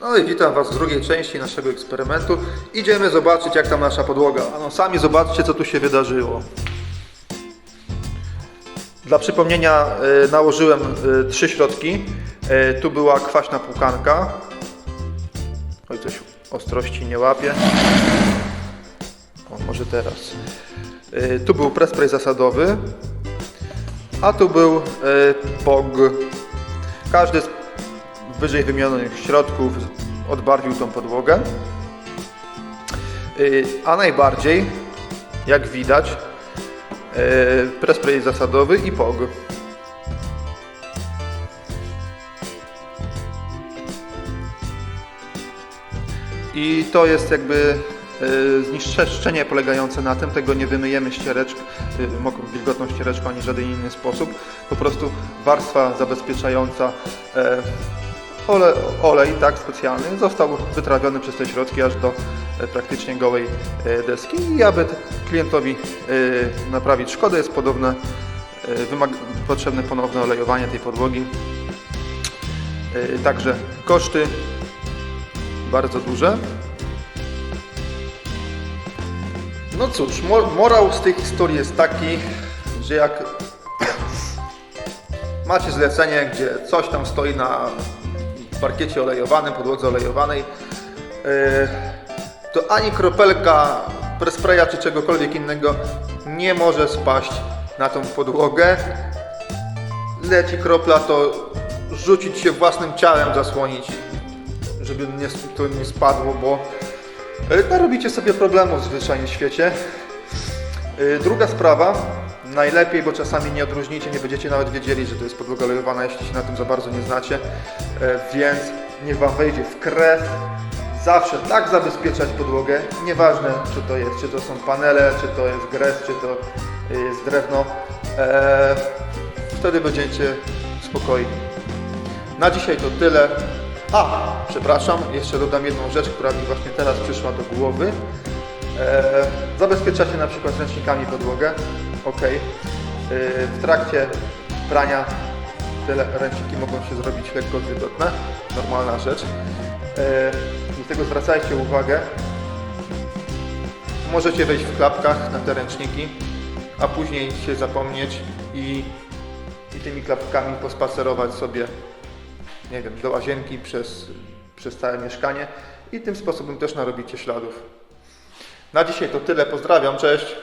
No i witam Was w drugiej części naszego eksperymentu. Idziemy zobaczyć jak tam nasza podłoga. A no sami zobaczcie co tu się wydarzyło. Dla przypomnienia y, nałożyłem y, trzy środki. Y, tu była kwaśna płukanka. Oj coś ostrości nie łapie. O, może teraz. Tu był prespray zasadowy. A tu był POG. Każdy z wyżej wymienionych środków odbarwił tą podłogę. Y, A najbardziej, jak widać, y, prespray zasadowy i POG. I to jest jakby y, zniszczenie polegające na tym, tego nie wymyjemy ściereczką, y, mokrą, wilgotną ściereczką ani w żaden inny sposób. Po prostu warstwa zabezpieczająca e, ole, olej tak specjalny został wytrawiony przez te środki aż do e, praktycznie gołej e, deski i aby klientowi e, naprawić szkodę jest podobne, potrzebne ponowne olejowanie tej podłogi. Także koszty bardzo duże. No cóż, mo- morał z tej historii jest taki, że jak macie zlecenie, gdzie coś tam stoi na parkiecie olejowanym, podłodze olejowanej, yy, to ani kropelka prespraya czy czegokolwiek innego nie może spaść na tą podłogę. Leci kropla, to rzucić się własnym ciałem, zasłonić, żeby nie, to nie spadło, bo yy, narobicie sobie problemów w świecie. Yy, Druga sprawa, najlepiej, bo czasami nie odróżnicie, nie będziecie nawet wiedzieli, że to jest podłoga olejowana, jeśli się na tym za bardzo nie znacie, E, więc niech Wam wejdzie w krew. Zawsze tak zabezpieczać podłogę, nieważne czy to jest, czy to są panele, czy to jest gres, czy to jest drewno, e, wtedy będziecie spokojni. Na dzisiaj to tyle. A, przepraszam, jeszcze dodam jedną rzecz, która mi właśnie teraz przyszła do głowy. E, zabezpieczacie na przykład ręcznikami podłogę. Ok. W trakcie prania te ręczniki mogą się zrobić lekko wilgotne. Normalna rzecz. E, dlatego zwracajcie uwagę. Możecie wejść w klapkach na te ręczniki, a później się zapomnieć i, i tymi klapkami pospacerować sobie nie wiem, do łazienki przez, przez całe mieszkanie i tym sposobem też narobicie śladów. Na dzisiaj to tyle. Pozdrawiam, cześć.